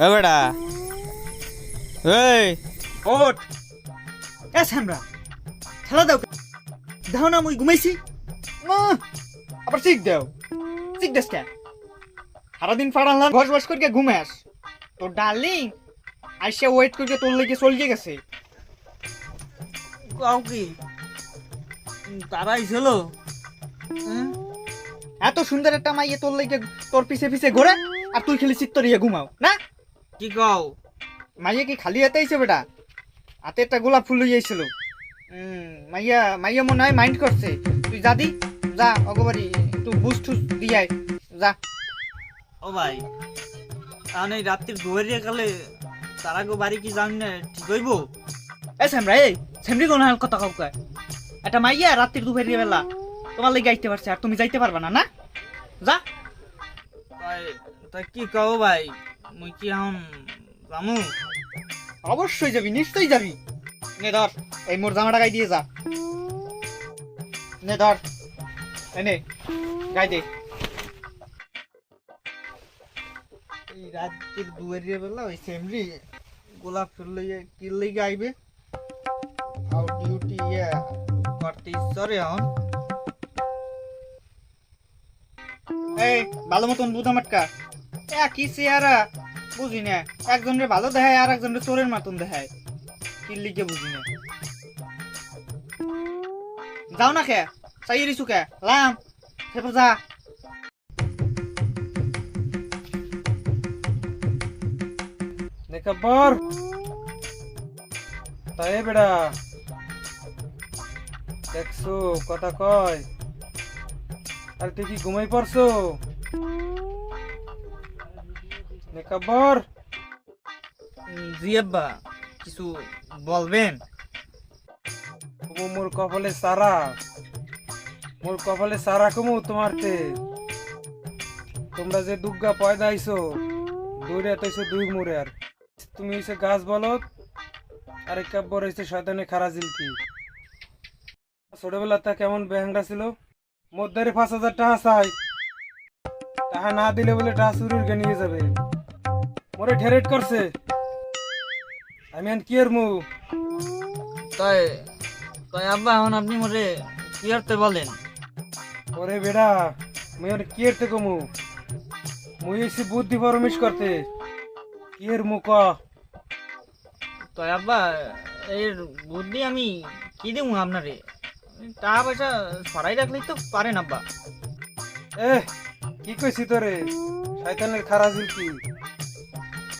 এ বেটা। এই। ওঠ। এ খেলা দাও দাও না মুই ঘুমাইছি। আবার শিখ দাও। শিখ দেস কে? সারাদিন ফাড়ালাম ঘস ঘস করে ঘুমাস তোর ডার্লিং আইসা ওয়েট করে তোর লেগে চলিয়ে গেছে। কাউ কি? তারাই ছিল। এত সুন্দর একটা মাইয়ে তোর লেগে তোর পিছে পিছে ঘোরে আর তুই খালি চিত্তরিয়ে ঘুমাও না? কি কও? মাইয়া কি খালি হাতে আইছে বেটা? হাতে একটা গোলাপ ফুল লইয়া আইছিল। মাইয়া মাইয়া মনে হয় মাইন্ড করছে। তুই যা দি যা অগবারি একটু বুস টুস দিয়াই যা। ও ভাই তাহলে এই রাত্রির দুয়ারিয়া কালে তারা গো বাড়ি কি জানি না ঠিক হইব? এ স্যামরা এই স্যামরি কোন হাল কথা কাউকে একটা মাইয়া রাত্রির দুপুরের বেলা তোমার লেগে আইতে পারছে আর তুমি যাইতে পারবা না না? যা। তাই কি কও ভাই? মুই কি এখন জামু। অবশ্যই যাবি, নিশ্চয়ই যাবি। নে ধর, এই মোর জামাটা গাই দিয়ে যা। নে ধর এই নে গাই দে। এই রাত্রির দুয়ারিয়া বেলা ওই স্যামরি গোলাপ ফুল লইয়া কি লইগে আইবে? আউ ডিউটি ইয়া, করতে ইচ্ছরে এখন। এই, ভালো মতন বুঝা মাটকা। একই চেহারা? বুঝি না একজনের ভালো দেখায় আর একজনের চোরের মতন দেখায়। কি লিখে বুঝি না যাও না খে চাই রিছু কে? লাম। যা বেড়া। দেখছ, কথা কয়। আর তুই কি ঘুমাই পড়ছো? উম, জি কিছু বলবেন? কমু মোর কপালে সারা। মোর কপালে সারা কমু তোমারতে। তোমরা যে দুগ্গা পয়দা আইছো দৌড়ে তাইছো দুই মোড়ে আর। তুমি হইছে গাছ বলত আর এক কাব্বর হইছে শয়তানে খারা জিলকি। ছোটবেলা তা কেমন বেহাংটা ছিল? মধ্যে পাঁচ হাজার টাকা চাই। টাকা না দিলে বলে টাকা চুরির নিয়ে যাবে। মোরে ঠেরেট করছে। আমি আর কি মু তাই তাই আব্বা এখন আপনি মোরে কি করতে বলেন? ওরে বেড়া মুই ওর কি এর থেকে মু মুই এসে বুদ্ধি পরমেশ করতে। কি এর মুখ তাই আব্বা এর বুদ্ধি আমি কি দেবো আপনারে? টাকা পয়সা সরাই রাখলেই তো পারেন আব্বা। এ কি কইছি তোরে? শয়তানের খারাপ কি?